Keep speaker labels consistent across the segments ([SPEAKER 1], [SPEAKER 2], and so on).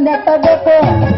[SPEAKER 1] nada é todo.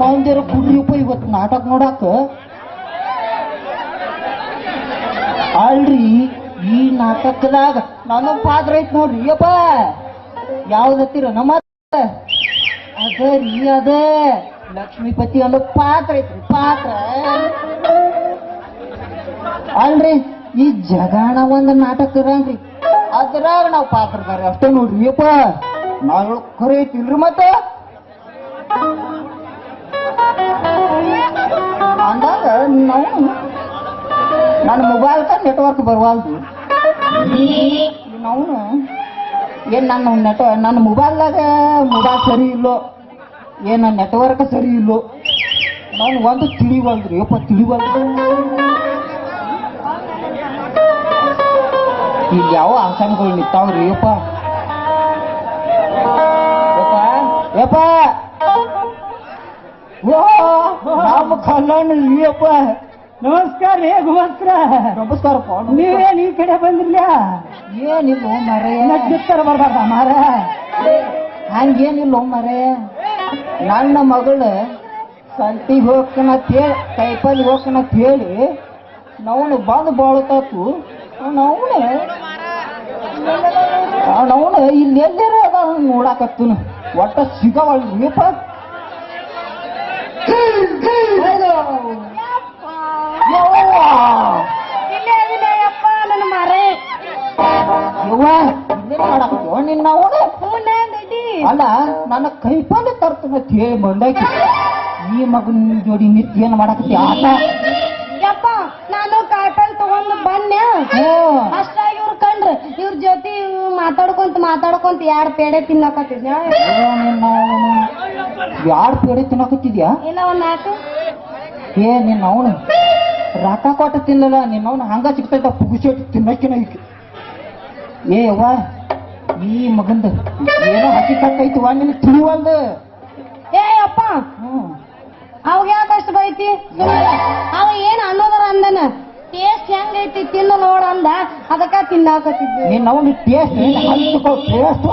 [SPEAKER 1] ಮಂದಿರ ಕುಡ್ರಿಪ್ಪ ಇವತ್ತು ನಾಟಕ ನೋಡಾಕ? ಅಲ್ರಿ, ಈ ನಾಟಕದಾಗ ನನ್ನ ಪಾತ್ರ ಐತ್ ನೋಡ್ರಿ. ಯಪ್ಪ ಯಾವ್ದತ್ತೀರ ನಮ್ಮ ಅದ. ರೀ, ಅದ. ಲಕ್ಷ್ಮೀಪತಿ ಅನ್ನೋ ಪಾತ್ರ ಐತ್ರಿ, ಪಾತ್ರ. ಅಲ್ರಿ, ಈ ಜಗಾಣ ಒಂದ್ ನಾಟಕ ಇರಂಗ್ರಿ ಅದ್ರಾಗ ಪಾತ್ರ ಪಾತ್ರಧಾರಿ ಅಷ್ಟೇ ನೋಡ್ರಿ. ಅಪ್ಪ ನಾವು ಕರೆ ಐತಿಲ್ರಿ ಮತ್ತೆ? ಅಂದಾಗ ನಾವು ನನ್ನ ಮೊಬೈಲ್ಕ ನೆಟ್ವರ್ಕ್ ಬರುವಲ್ದು. ನಾವು ಏನು ನನ್ನ ನೆಟ್ ನನ್ನ ಮೊಬೈಲ್ದಾಗ ಮೊಬೈಲ್ ಸರಿ ಇಲ್ಲೋ, ಏನು ನೆಟ್ವರ್ಕ್ ಸರಿ ಇಲ್ಲೋ, ನಾನು ಒಂದು ತಿಳಿವಲ್ದ್ರಿ, ಯಪ್ಪ ತಿಳಿವಲ್ದು ಈಗ ಯಾವ ಆಸನಗಳು ನಿಂತಾವ್ರಿ, ಯಪ್ಪ. ಯಪ್ಪ ಯಪ್ಪ. ಓ ನಮ್ಮ ಕಲ್ಲಣ್ಣ ನೀಯಪ್ಪ.
[SPEAKER 2] ನಮಸ್ಕಾರ ರೇ ಗುಮಸ್ತ್ರ.
[SPEAKER 1] ನಮಸ್ಕಾರಪ್ಪ
[SPEAKER 2] ನೀವೇನ್ ಈ ಕಡೆ ಬಂದಿರ್ಲ
[SPEAKER 1] ಏನಿಲ್ಲ ಮರೆ.
[SPEAKER 2] ನಡ್ದಿರ್ತಾರ ಬರ್ಬಾರ್ದ ಮಾರ?
[SPEAKER 1] ಹಂಗೇನಿಲ್ಲ ಮರೆ. ನನ್ನ ಮಗಳು ಸಂತಿಗೆ ಹೋಗ್ಕನತ್ ಹೇಳಿ ಕೈಪಲ್ಲಿ ಹೋಗ್ಕನತ್ ಹೇಳಿ ನವನು ಬಂದು ಬಾಳ್ತತ್ತು ನವನು ನವನು ಇಲ್ಲಿ ಎಲ್ಲರ ನೋಡಾಕತ್ತನು. ಒಟ್ಟ ಸಿಗವಲ್ರಿಪ್ಪ
[SPEAKER 2] ಇಲ್ಲೇ ಇದಿಲ್ಲ ಯಪ್ಪ ನನ್ನ ಮಾರೇ
[SPEAKER 1] ಯವ್ವ ಇಲ್ಲೇನ್ ಮಾಡಾಕತ್ತೀವ ನಿನ್ನ ಅವನು ಅಲ್ಲ ನನ್ನ ಕೈಪಲ್ಲಿ ತರ್ತನ ಹೇಳಿ ಮಂಡಾಕಿ ಈ ಮಗನ ಜೋಡಿ ನಿಂತು ಏನ್ ಮಾಡಕತ್ತಿ? ಆಟ?
[SPEAKER 2] ಯಪ್ಪ ನಾನು ಕಾಯಿಪಲ್ಲೆ ತಗೊಂಡು ಬನ್ನೆ
[SPEAKER 1] ಹ್ಞೂ
[SPEAKER 2] ಅಷ್ಟಾಗಿ ಇವ್ರು ಕಂಡ್ರ. ಇವ್ರ ಜೊತೆ ಮಾತಾಡ್ಕೊಂತ ಮಾತಾಡ್ಕೊಂತ ಯಾರು ಪೇಡೆ ತಿನ್ನಕತ್ತಿದ್ಯಾ?
[SPEAKER 1] ಯಾರು ಪೇಡೆ ತಿನ್ನಕತ್ತಿದ್ಯಾ?
[SPEAKER 2] ಇಲ್ಲ ಒಂದ್ ನಾಲ್ಕು
[SPEAKER 1] ಏ ನಿನ್ನ ಅವನು. ರೊಕ್ಕ ಕೊಟ್ಟ ತಿನ್ನಲ್ಲ ನಿನ್ನವನ್ನ ಹಂಗ ಸಿಗ್ತೈತ ಪುಗುಸೆಟ್ ತಿನ್ನಕ್ಕಿನ. ಏ ಅವ್ವ ಈ ಮಗಂದ ಏನೋ ಹಕ್ಕಿ ವಾ ನಿನ್ ತಿಳಿವಲ್ದು?
[SPEAKER 2] ಏ ಅಪ್ಪ ಅವಾಗ ಯಾಕೆ ಅಷ್ಟು ಬೈತಿ? ಅವ ಏನ್ ಅನ್ನೋದರ ಅಂದನ? ಟೇಸ್ಟ್ ಹೆಂಗೈತಿ ತಿನ್ನು ನೋಡ ಅಂದ ಅದಕ್ಕ ತಿನ್ನಾಕತ್ತಿದ್ದೆ.
[SPEAKER 1] ನಿನ್ನ ಅವನು ಟೇಸ್ಟ್ ಹಂಚ್ಕೋ ಟೇಸ್ಟ್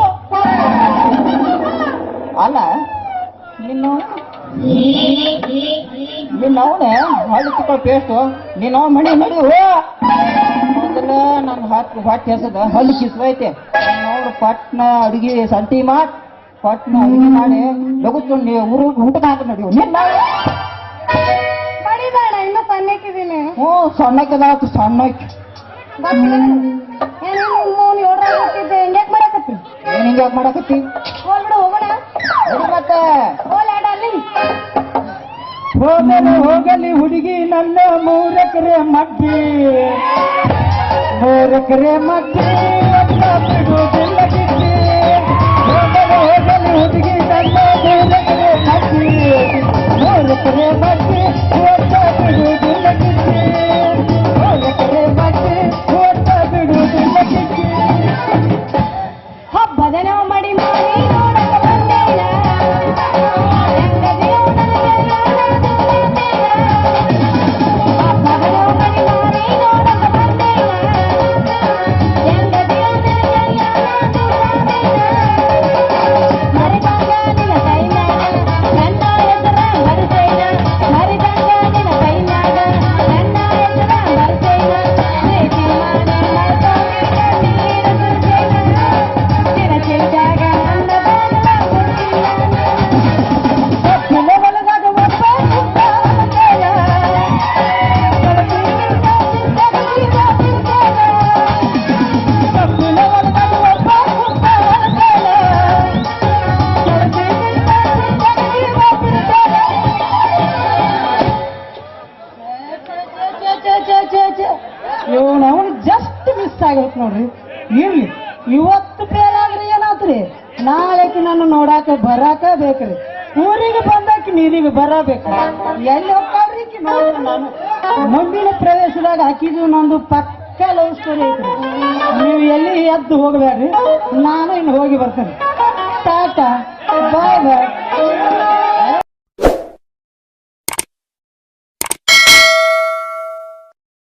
[SPEAKER 1] ಅಲ್ಲ ನಿನ್ನ ನಿನ್ನ ಹಾಲು ಹಳ್ಳಿಕೋ ಪೇಸ್ಟು. ನಿನ್ನ ಅವ್ನ ಮಣಿ ನಡಿ ಹೋ. ಮೊದಲ ನನ್ನ ಹತ್ತು ಹೊಟ್ಟೆ ಹೆಸದ ಹಲ್ಲು ಕಿಸ್ವೈತೆ ಅವ್ರು ಪಟ್ನ ಅಡಿಗೆ ಸಂತಿ ಮಾಡಿ. ಪಟ್ನ ಅಡುಗೆ ಮಾಡಿ ಲಗುತ್ಕೊಂಡು ಊರು ಊಟದ ಹಾಕಿ ನಡಿವು ನಿನ್ನ
[SPEAKER 2] ಬಡಿಬೇಡ ಇನ್ನು ಸಣ್ಣಕ್ಕಿದ್ದೀನಿ.
[SPEAKER 1] ಹ್ಞೂ ಸಣ್ಣಕ್ಕೆದಾತು ಸಣ್ಣಕ್ಕೆ. ಏನ್ ಹಿಂಗ್ಯಾಕ್ ಮಾಡಕತ್ತಿ?
[SPEAKER 2] ಹೋಗ್ಬಿಡು ಹೋಗೋಣ.
[SPEAKER 1] ನಡಿ ಮತ್ತೆ. ಹೋಗಲಿ ಹೋಗಲಿ ಹುಡುಗಿ ನನ್ನ ಮೂರಕರೆ ಮಕ್ಕಿ ಮೂರಕರೆ ಮಕ್ಕಿ ಬಿಡುವುದಿಲ್ಲ.
[SPEAKER 2] ನೋಡಾಕ ಬರಾಕ ಬೇಕ್ರಿ. ಊರಿಗೆ ಬಂದಾಕಿ ನೀರಿಗೆ ಬರಬೇಕು. ಎಲ್ಲಿ ನೋಡ್ರಿ ನಾನು. ಮುಂದಿನ ಪ್ರದೇಶದಾಗ ಹಾಕಿದ್ವಿ ನಂದು ಪಕ್ಕ ಲವ್ ಸ್ಟೋರಿ ಐತ್ರಿ. ನೀವು ಎಲ್ಲಿ ಎದ್ದು ಹೋಗ್ಬೇಡ್ರಿ? ನಾನು ಇನ್ನು ಹೋಗಿ ಬರ್ತೇನೆ. ಟಾಟಾ ಬಾಯ್ ಬಾಯ್